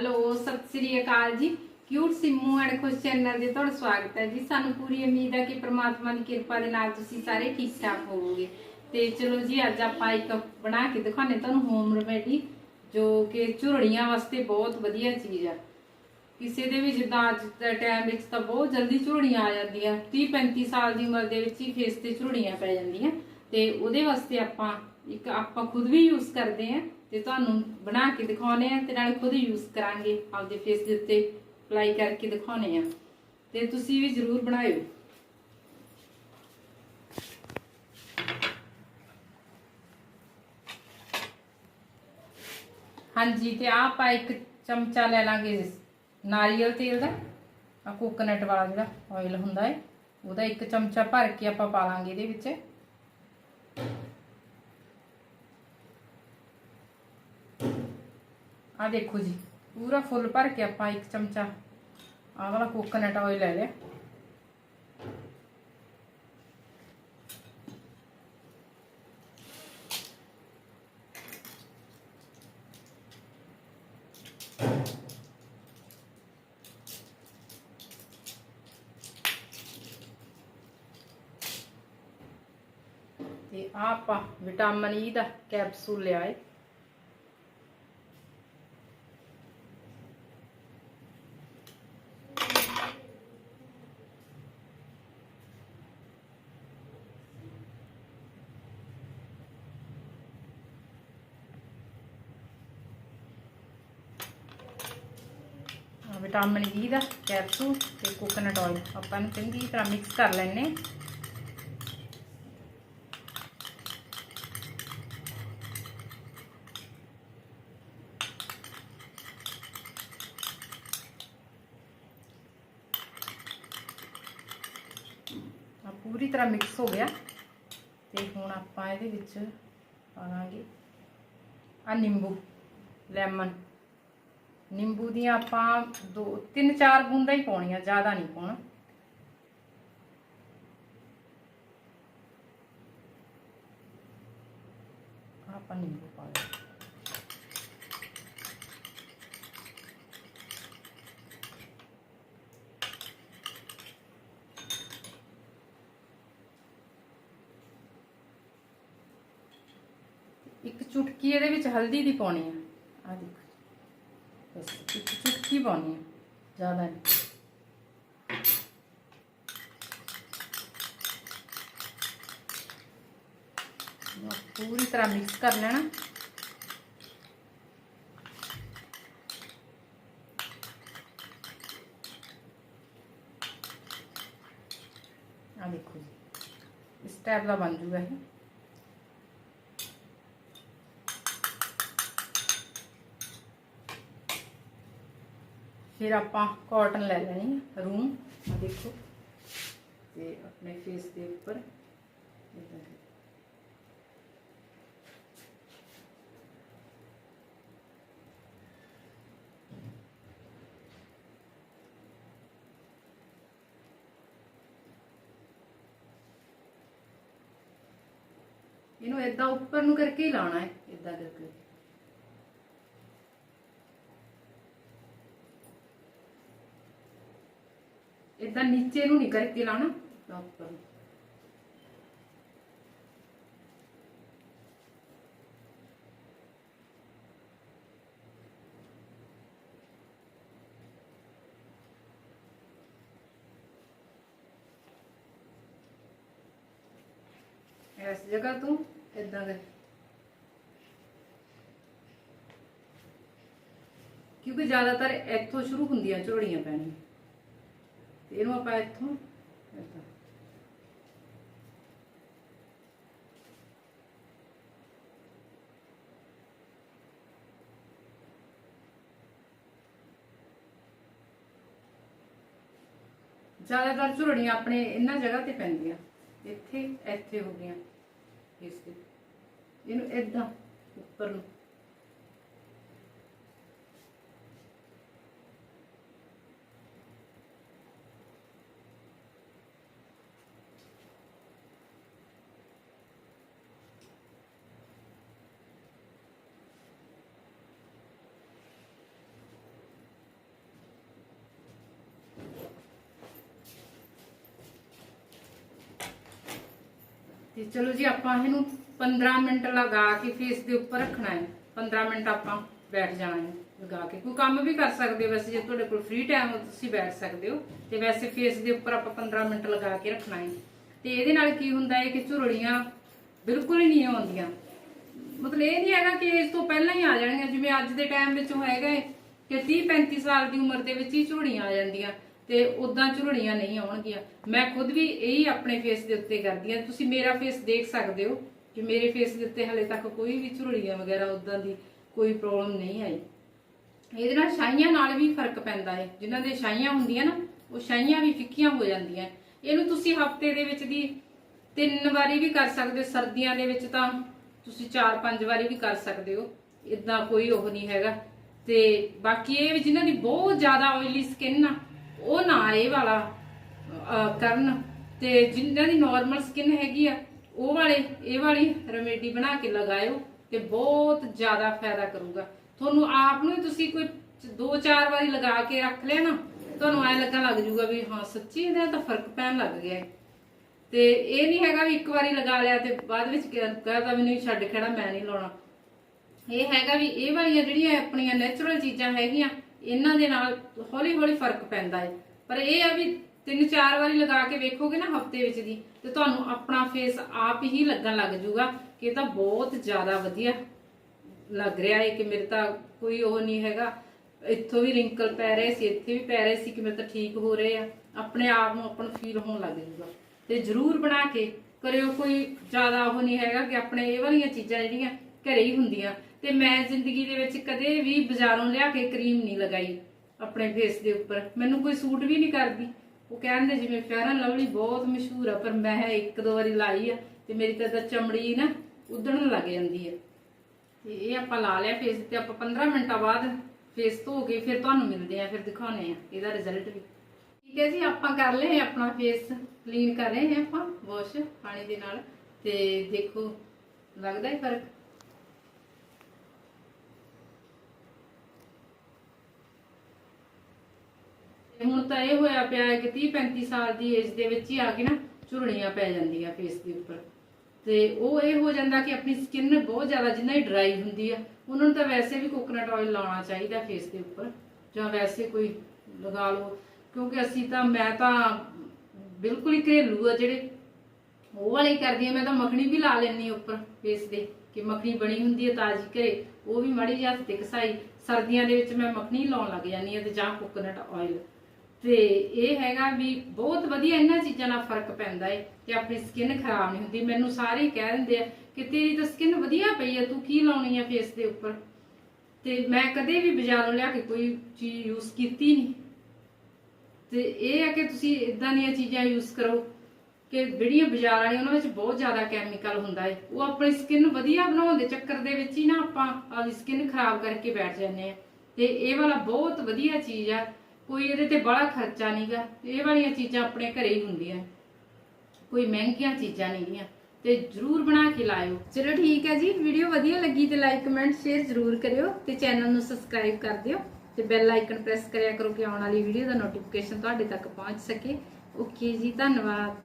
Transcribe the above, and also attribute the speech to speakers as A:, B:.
A: Hello, ਸਤਿ ਸ੍ਰੀ ਅਕਾਲ ਜੀ। Cute Simmu and Khush channel ਦੇ ਤੁਹਾਡਾ ਸਵਾਗਤ ਹੈ ਜੀ। ਸਾਨੂੰ ਪੂਰੀ ਉਮੀਦ ਹੈ ਕਿ ਪ੍ਰਮਾਤਮਾ ਦੀ ਕਿਰਪਾ ਦੇ ਨਾਲ ਤੁਸੀਂ ਸਾਰੇ ਠੀਕ ਠਾਕ ਹੋਵੋਗੇ। ਤੇ ਚਲੋ ਜੀ, ਅੱਜ ਆਪਾਂ ਇੱਕ ਬਣਾ ਕੇ ਦਿਖਾਣੇ ਤੁਹਾਨੂੰ ਹੋਮ ਰੈਮੇਡੀ ਜੋ ਕਿ ਝੁਰੜੀਆਂ ਵਾਸਤੇ ਬਹੁਤ ਵਧੀਆ ਚੀਜ਼ ਆ। ਕਿਸੇ ਦੇ ਵੀ ਜਿੱਦਾਂ ਅੱਜ ਦੇ ਟਾਈਮ ਵਿੱਚ ਤਾਂ ਬਹੁਤ ਜਲਦੀ ਝੁਰੜੀਆਂ ਆ ਜਾਂਦੀਆਂ। 30 35 ਸਾਲ ਦੀ ਉਮਰ ਦੇ ਵਿੱਚ ਹੀ ਫੇਸ ਤੇ ਝੁਰੜੀਆਂ ਪੈ ਜਾਂਦੀਆਂ। ਤੇ ਉਹਦੇ ਵਾਸਤੇ ਆਪਾਂ ਇੱਕ ਆਪਾਂ ਖੁਦ ਵੀ ਯੂਜ਼ ਕਰਦੇ ਆਂ ਤੇ ਤੁਹਾਨੂੰ ਬਣਾ ਕੇ ਦਿਖਾਉਨੇ ਆ ਤੇ ਨਾਲ ਖੁਦ ਯੂਜ਼ ਕਰਾਂਗੇ ਆਪਦੇ ਫੇਸ ਦੇ ਉੱਤੇ ਅਪਲਾਈ ਕਰਕੇ ਦਿਖਾਉਨੇ ਆ। ਤੇ ਤੁਸੀਂ ਵੀ ਜ਼ਰੂਰ ਬਣਾਇਓ। ਹਾਂਜੀ, ਤੇ ਆਹ ਆਪਾਂ ਇੱਕ ਚਮਚਾ ਲੈ ਲਾਂਗੇ ਨਾਰੀਅਲ ਤੇਲ ਦਾ। ਆ ਕੋਕੋਨਟ ਵਾਲਾ ਜਿਹੜਾ ਆਇਲ ਹੁੰਦਾ ਹੈ ਉਹਦਾ ਇੱਕ ਚਮਚਾ ਭਰ ਕੇ ਆਪਾਂ ਪਾ ਲਾਂਗੇ ਇਹਦੇ ਵਿੱਚ। ਆ ਦੇਖੋ ਜੀ, ਪੂਰਾ ਫੁੱਲ ਭਰ ਕੇ ਆਪਾਂ ਇੱਕ ਚਮਚਾ ਆਹ ਵਾਲਾ ਕੋਕੋਨਟ ਆਇਲ ਲੈ ਲਿਆ। ਤੇ ਆਪਾਂ ਵਿਟਾਮਿਨ ਈ ਦਾ ਕੈਪਸੂਲ ਲਿਆ ਏ ਆਹ ਵਿਟਾਮਿਨ ਈ ਦਾ, ਕੈਪਸੂਲ ਤੇ ਕੋਕੋਨਟ ਆਇਲ ਆਪਾਂ ਨੂੰ ਚੰਗੀ ਤਰ੍ਹਾਂ ਮਿਕਸ ਕਰ ਲੈਣੇ ਆ ਪੂਰੀ ਤਰ੍ਹਾਂ ਮਿਕਸ ਹੋ ਗਿਆ। ਤੇ ਹੁਣ ਆਪਾਂ ਇਹਦੇ ਵਿੱਚ ਪਾਵਾਂਗੇ ਆ ਨਿੰਬੂ ਲੈਮਨ ਨਿੰਬੂ ਦੀਆਂ ਆਪਾਂ ਦੋ, ਤਿੰਨ ਚਾਰ ਬੂੰਦਾਂ ਹੀ ਪਾਉਣੀਆਂ, ਜ਼ਿਆਦਾ ਨਹੀਂ ਪਾਉਣਾ। ਆਪਾਂ ਨਿੰਬੂ ਪਾ ਲਿਆ ਇੱਕ ਚੁਟਕੀ ਇਹਦੇ ਵਿੱਚ ਹਲਦੀ ਦੀ ਪਾਉਣੀ ਹੈ ਇੱਕ ਚੁਟਕੀ ਪਾਉਣੀ ਆ ਜ਼ਿਆਦਾ ਨਹੀਂ ਇਹਨੂੰ ਪੂਰੀ ਤਰ੍ਹਾਂ ਮਿਕਸ ਕਰ ਲੈਣਾ ਆ ਦੇਖੋ ਜੀ ਇਸ ਟਾਈਪ ਦਾ ਬਣ ਜੂਗਾ ਇਹ ਫਿਰ ਆਪਾਂ ਕਾਟਨ ਲੈ ਲੈਣੀ ਹੈ ਰੂਮ ਆ ਦੇਖੋ। ਤੇ ਆਪਣੇ ਫੇਸ ਦੇ ਉੱਪਰ ਇਹਨੂੰ ਏਦਾਂ ਉੱਪਰ ਨੂੰ ਕਰਕੇ ਹੀ ਲਾਉਣਾ ਹੈ, ਏਦਾਂ ਕਰਕੇ। ਇਦਾਂ ਨੀਚੇ ਨੂੰ ਨਹੀਂ ਕਰਕੇ ਲਾਣਾ ਤਾਂ ਉੱਪਰ ਨੂੰ। ਇਸ ਜਗ੍ਹਾ ਤੋਂ ਇਦਾਂ ਕਰ। ਕਿਉਂਕਿ ਜ਼ਿਆਦਾਤਰ ਇੱਥੋਂ ਸ਼ੁਰੂ ਹੁੰਦੀਆਂ ਝੋੜੀਆਂ ਪੈਣੀਆਂ। ਤੇ ਇਹਨੂੰ ਆਪਾਂ ਇੱਥੋਂ ਏਦਾਂ ਜ਼ਿਆਦਾਤਰ ਝੁਰੜੀਆਂ ਆਪਣੇ ਇਹਨਾਂ ਜਗ੍ਹਾ ਤੇ ਪੈਂਦੀਆਂ। ਇੱਥੇ ਇੱਥੇ ਹੋ ਗਈਆਂ। ਇਸ ਤੇ ਇਹਨੂੰ ਏਦਾਂ, ਉੱਪਰ ਨੂੰ। ਤੇ ਚਲੋ ਜੀ, ਆਪਾਂ ਇਹਨੂੰ 15 ਮਿੰਟ ਲਗਾ ਕੇ ਫੇਸ ਦੇ ਉੱਪਰ ਰੱਖਣਾ ਹੈ। 15 ਮਿੰਟ ਆਪਾਂ ਬੈਠ ਜਾਣਾ ਹੈ ਲਗਾ ਕੇ। ਕੋਈ ਕੰਮ ਵੀ ਕਰ ਸਕਦੇ ਹੋ ਵੈਸੇ, ਜੇ ਤੁਹਾਡੇ ਕੋਲ ਫ੍ਰੀ ਟਾਈਮ ਹੋ ਤੁਸੀਂ ਬੈਠ ਸਕਦੇ ਹੋ। ਤੇ ਵੈਸੇ ਫੇਸ ਦੇ ਉੱਪਰ ਆਪਾਂ 15 ਮਿੰਟ ਲਗਾ ਕੇ ਰੱਖਣਾ ਹੈ। ਤੇ ਇਹਦੇ ਨਾਲ ਕੀ ਹੁੰਦਾ ਹੈ ਕਿ ਝੁਰੜੀਆਂ ਬਿਲਕੁਲ ਹੀ ਨਹੀਂ ਆਉਂਦੀਆਂ। ਮਤਲਬ ਇਹ ਨਹੀਂ ਹੈਗਾ ਕਿ ਇਸ ਤੋਂ ਪਹਿਲਾਂ ਹੀ ਆ ਜਾਣਗੀਆਂ। ਜਿਵੇਂ ਅੱਜ ਦੇ ਟਾਈਮ ਵਿੱਚ ਉਹ ਹੈਗਾ ਹੈ ਕਿ 30 35 ਸਾਲ ਦੀ ਉਮਰ ਦੇ ਵਿੱਚ ਹੀ ਝੁਰੜੀਆਂ ਆ ਜਾਂਦੀਆਂ। ਤੇ ਉਦਾਂ ਝੁਰੜੀਆਂ ਨਹੀਂ ਆਉਣਗੀਆਂ। ਮੈਂ ਖੁਦ ਵੀ ਇਹੀ ਆਪਣੇ ਫੇਸ ਦੇ ਉੱਤੇ ਕਰਦੀ ਹਾਂ ਤੁਸੀਂ ਮੇਰਾ ਫੇਸ ਦੇਖ ਸਕਦੇ ਹੋ ਕਿ ਮੇਰੇ ਫੇਸ ਦੇ ਉੱਤੇ ਹਲੇ ਤੱਕ ਕੋਈ ਵੀ ਝੁਰੜੀਆਂ ਵਗੈਰਾ ਉਦਾਂ ਦੀ ਕੋਈ ਪ੍ਰੋਬਲਮ ਨਹੀਂ ਆਈ। ਇਹਦੇ ਨਾਲ ਛਾਈਆਂ ਨਾਲ ਵੀ ਫ਼ਰਕ ਪੈਂਦਾ ਹੈ ਜਿਨ੍ਹਾਂ ਦੇ ਛਾਈਆਂ ਹੁੰਦੀਆਂ ਨਾ, ਉਹ ਛਾਈਆਂ ਵੀ ਫਿੱਕੀਆਂ ਹੋ ਜਾਂਦੀਆਂ। ਇਹਨੂੰ ਤੁਸੀਂ ਹਫ਼ਤੇ ਦੇ ਵਿੱਚ ਦੀ ਤਿੰਨ ਵਾਰੀ ਵੀ ਕਰ ਸਕਦੇ ਹੋ। ਸਰਦੀਆਂ ਦੇ ਵਿੱਚ ਤਾਂ ਤੁਸੀਂ 4-5 ਵਾਰੀ ਵੀ ਕਰ ਸਕਦੇ ਹੋ। ਇਦਾਂ ਕੋਈ ਉਹ ਨਹੀਂ ਹੈਗਾ। ਤੇ ਬਾਕੀ ਇਹ ਵੀ ਜਿਨ੍ਹਾਂ ਦੀ ਬਹੁਤ ਜ਼ਿਆਦਾ ਆਇਲੀ ਸਕਿਨ ਆ ਉਹ ਨਾ ਇਹ ਵਾਲਾ ਕਰਨ ਤੇ ਜਿਨ੍ਹਾਂ ਦੀ ਨਾਰਮਲ ਸਕਿਨ ਹੈਗੀ ਆ, ਉਹ ਵਾਲੇ, ਇਹ ਵਾਲੀ ਰੈਮੇਡੀ ਬਣਾ ਕੇ ਲਗਾਇਓ ਤੇ ਬਹੁਤ ਜ਼ਿਆਦਾ ਫਾਇਦਾ ਕਰੂਗਾ। ਤੁਹਾਨੂੰ ਆਪ ਨੂੰ ਤੁਸੀਂ ਕੋਈ ਦੋ ਚਾਰ ਵਾਰੀ ਲਗਾ ਕੇ ਰੱਖ ਲਿਆ ਨਾ, ਤੁਹਾਨੂੰ ਐ ਲੱਗਣ ਲੱਗ ਜੂਗਾ ਵੀ ਹਾਂ, ਸੱਚੀ ਇਹਦਾ ਤਾਂ ਫ਼ਰਕ ਪੈਣ ਲੱਗ ਗਿਆ ਹੈ। ਤੇ ਇਹ ਨਹੀਂ ਹੈਗਾ ਵੀ ਇੱਕ ਵਾਰੀ ਲਗਾ ਲਿਆ ਤੇ ਬਾਅਦ ਵਿੱਚ ਕਹਤਾ ਵੀ ਨਹੀਂ ਛੱਡ ਖੜਾ, ਮੈਂ ਨਹੀਂ ਲਾਉਣਾ। ਇਹ ਹੈਗਾ ਵੀ ਇਹ ਵਾਲੀਆਂ ਜਿਹੜੀਆਂ ਆਪਣੀਆਂ ਨੇਚਰਲ ਚੀਜ਼ਾਂ ਹੈਗੀਆਂ ਇਹਨਾਂ ਦੇ ਨਾਲ ਹੌਲੀ ਹੌਲੀ ਫ਼ਰਕ ਪੈਂਦਾ ਹੈ। ਪਰ ਇਹ ਆ ਵੀ ਤਿੰਨ ਚਾਰ ਵਾਰੀ ਲਗਾ ਕੇ ਵੇਖੋਗੇ ਨਾ ਹਫ਼ਤੇ ਵਿੱਚ ਦੀ, ਤੇ ਤੁਹਾਨੂੰ ਆਪਣਾ ਫੇਸ ਆਪ ਹੀ ਲੱਗਣ ਲੱਗ ਜਾਊਗਾ ਕਿ ਇਹ ਤਾਂ ਬਹੁਤ ਜ਼ਿਆਦਾ ਵਧੀਆ ਲੱਗ ਰਿਹਾ ਹੈ ਕਿ ਮੇਰੇ ਤਾਂ ਕੋਈ ਉਹ ਨਹੀਂ ਹੈਗਾ। ਇੱਥੋਂ ਵੀ ਰਿੰਕਲ ਪੈ ਰਹੇ ਸੀ, ਇੱਥੇ ਵੀ ਪੈ ਰਹੇ ਸੀ ਕਿ ਮੇਰੇ ਤਾਂ ਠੀਕ ਹੋ ਰਹੇ ਆ। ਆਪਣੇ ਆਪ ਨੂੰ ਆਪਣਾ ਫੀਲ ਹੋਣ ਲੱਗ ਜਾਊਗਾ ਤੇ ਜਰੂਰ ਬਣਾ ਕੇ ਕਰਿਓ, ਕੋਈ ਜ਼ਿਆਦਾ ਉਹ ਨਹੀਂ ਹੈਗਾ ਕਿ ਆਪਣੇ ਇਹ ਵਾਲੀਆਂ ਚੀਜ਼ਾਂ ਜਿਹੜੀਆਂ ਘਰੇ ਹੀ ਹੁੰਦੀਆਂ। ਤੇ ਮੈਂ ਜ਼ਿੰਦਗੀ ਦੇ ਵਿੱਚ ਕਦੇ ਵੀ ਬਾਜ਼ਾਰੋਂ ਲਿਆ ਕੇ ਕਰੀਮ ਨਹੀਂ ਲਗਾਈ ਆਪਣੇ ਫੇਸ ਦੇ ਉੱਪਰ। ਮੈਨੂੰ ਕੋਈ ਸੂਟ ਵੀ ਨਹੀਂ ਕਰਦੀ। ਉਹ ਕਹਿੰਦੇ ਜਿਵੇਂ ਫੈਰਨ ਲਵਲੀ ਬਹੁਤ ਮਸ਼ਹੂਰ ਆ, ਪਰ ਮੈਂ ਇੱਕ ਦੋ ਵਾਰੀ ਲਾਈ ਆ ਤੇ ਮੇਰੀ ਤਾਂ ਚਮੜੀ ਨਾ ਉਧੜਨ ਲੱਗ ਜਾਂਦੀ ਹੈ ਤੇ ਇਹ ਆਪਾਂ ਲਾ ਲਿਆ ਫੇਸ ਤੇ, ਆਪਾਂ 15 ਮਿੰਟਾਂ ਬਾਅਦ ਫੇਸ ਧੋ ਕੇ ਫਿਰ ਤੁਹਾਨੂੰ ਮਿਲਦੇ ਆ, ਫਿਰ ਦਿਖਾਉਣੇ ਆ ਇਹਦਾ ਰਿਜ਼ਲਟ ਵੀ। ਠੀਕ ਹੈ ਜੀ, ਆਪਾਂ ਕਰ ਲਏ ਆਪਣਾ ਫੇਸ ਕਲੀਨ ਕਰ ਰਹੇ ਹਾਂ ਆਪਾਂ ਵਾਸ਼ ਪਾਣੀ ਦੇ ਨਾਲ। ਤੇ ਦੇਖੋ, ਲੱਗਦਾ ਹੈ ਫ਼ਰਕ। ਤਾਂ ਇਹ ਹੋਇਆ ਪਿਆ ਹੈ ਕਿ 30 35 ਸਾਲ ਦੀ ਏਜ ਦੇ ਵਿੱਚ ਹੀ ਆ ਕੇ ਨਾ ਝੁਰੜੀਆਂ ਪੈ ਜਾਂਦੀਆਂ ਫੇਸ ਦੇ ਉੱਪਰ। ਤੇ ਉਹ ਇਹ ਹੋ ਜਾਂਦਾ ਕਿ ਆਪਣੀ ਸਕਿਨ ਬਹੁਤ ਜ਼ਿਆਦਾ ਜਿੰਨਾ ਹੀ ਡਰਾਈ ਹੁੰਦੀ ਆ, ਉਹਨਾਂ ਨੂੰ ਤਾਂ ਵੈਸੇ ਵੀ ਕੋਕੋਨਟ ਆਇਲ ਲਾਉਣਾ ਚਾਹੀਦਾ ਫੇਸ ਦੇ ਉੱਪਰ, ਜਾਂ ਵੈਸੇ ਕੋਈ ਲਗਾ ਲਓ। ਕਿਉਂਕਿ ਅਸੀਂ ਤਾਂ, ਮੈਂ ਤਾਂ ਬਿਲਕੁਲ ਹੀ ਘਰੇਲੂ ਆ ਜਿਹੜੇ ਉਹ ਵਾਲੇ ਕਰਦੀ ਆ, ਮੈਂ ਤਾਂ ਮੱਖਣੀ ਵੀ ਲਾ ਲੈਣੀ ਉੱਪਰ ਫੇਸ ਦੇ, ਕਿ ਮੱਖਣੀ ਬਣੀ ਹੁੰਦੀ ਹੈ ਤਾਜ਼ੀ ਘਰੇ, ਉਹ ਵੀ ਮਾੜੀ ਜਿਹੀ ਹੱਥ ਤੇ ਘਸਾਈ ਸਰਦੀਆਂ ਦੇ ਵਿੱਚ ਮੈਂ ਮੱਖਣੀ ਲਾਉਣ ਲੱਗ ਜਾਂਦੀ ਆ ਤੇ ਜਾਂ ਕੋਕੋਨਟ ਆਇਲ ਤੇ ਇਹ ਹੈਗਾ ਵੀ ਬਹੁਤ ਵਧੀਆ ਇਹਨਾਂ ਚੀਜ਼ਾਂ ਨਾਲ ਫ਼ਰਕ ਪੈਂਦਾ ਹੈ ਤੇ ਆਪਣੀ ਸਕਿਨ ਖਰਾਬ ਨਹੀਂ ਹੁੰਦੀ। ਮੈਨੂੰ ਸਾਰੇ ਕਹਿ ਦਿੰਦੇ ਆ ਕਿ ਤੇਰੀ ਤਾਂ ਸਕਿਨ ਵਧੀਆ ਪਈ ਆ, ਤੂੰ ਕੀ ਲਾਉਣੀ ਆ ਫੇਸ ਦੇ ਉੱਪਰ? ਤੇ ਮੈਂ ਕਦੇ ਵੀ ਬਾਜ਼ਾਰੋਂ ਲਿਆ ਕੇ ਕੋਈ ਚੀਜ਼ ਯੂਜ਼ ਕੀਤੀ ਨਹੀਂ। ਤੇ ਇਹ ਆ ਕਿ ਤੁਸੀਂ ਇਦਾਂ ਦੀਆਂ ਚੀਜ਼ਾਂ ਯੂਜ਼ ਕਰੋ ਕਿ ਜਿਹੜੀਆਂ ਬਾਜ਼ਾਰ ਵਾਲੀਆਂ, ਉਹਨਾਂ ਵਿੱਚ ਬਹੁਤ ਜ਼ਿਆਦਾ ਕੈਮੀਕਲ ਹੁੰਦਾ ਹੈ ਉਹ ਆਪਣੀ ਸਕਿਨ ਵਧੀਆ ਬਣਾਉਣ ਦੇ ਚੱਕਰ ਦੇ ਵਿੱਚ ਹੀ ਨਾ ਆਪਾਂ ਆਪਣੀ ਸਕਿਨ ਖਰਾਬ ਕਰਕੇ ਬੈਠ ਜਾਂਦੇ ਆ। ਤੇ ਇਹ ਵਾਲਾ ਬਹੁਤ ਵਧੀਆ ਚੀਜ਼ ਆ ਕੋਈ ਇਹਦੇ ਤੇ ਬੜਾ ਖਰਚਾ ਨਹੀਂਗਾ ਇਹ ਵਾਲੀਆਂ ਚੀਜ਼ਾਂ ਆਪਣੇ ਘਰੇ ਹੀ ਹੁੰਦੀਆਂ। ਕੋਈ ਮਹਿੰਗੀਆਂ ਚੀਜ਼ਾਂ ਨਹੀਂਆਂ ਤੇ ਜਰੂਰ ਬਣਾ ਕੇ ਲਾਇਓ। ਚਲੋ ਠੀਕ ਹੈ ਜੀ। ਵੀਡੀਓ ਵਧੀਆ ਲੱਗੀ ਤੇ ਲਾਈਕ, ਕਮੈਂਟ, ਸ਼ੇਅਰ ਜਰੂਰ ਕਰਿਓ ਤੇ ਚੈਨਲ ਨੂੰ ਸਬਸਕ੍ਰਾਈਬ ਕਰ ਦਿਓ ਤੇ ਬੈਲ ਆਈਕਨ ਪ੍ਰੈਸ ਕਰਿਆ ਕਰੋ ਕਿ ਆਉਣ ਵਾਲੀ ਵੀਡੀਓ ਦਾ ਨੋਟੀਫਿਕੇਸ਼ਨ ਤੁਹਾਡੇ ਤੱਕ ਪਹੁੰਚ ਸਕੇ। ਓਕੇ ਜੀ, ਧੰਨਵਾਦ।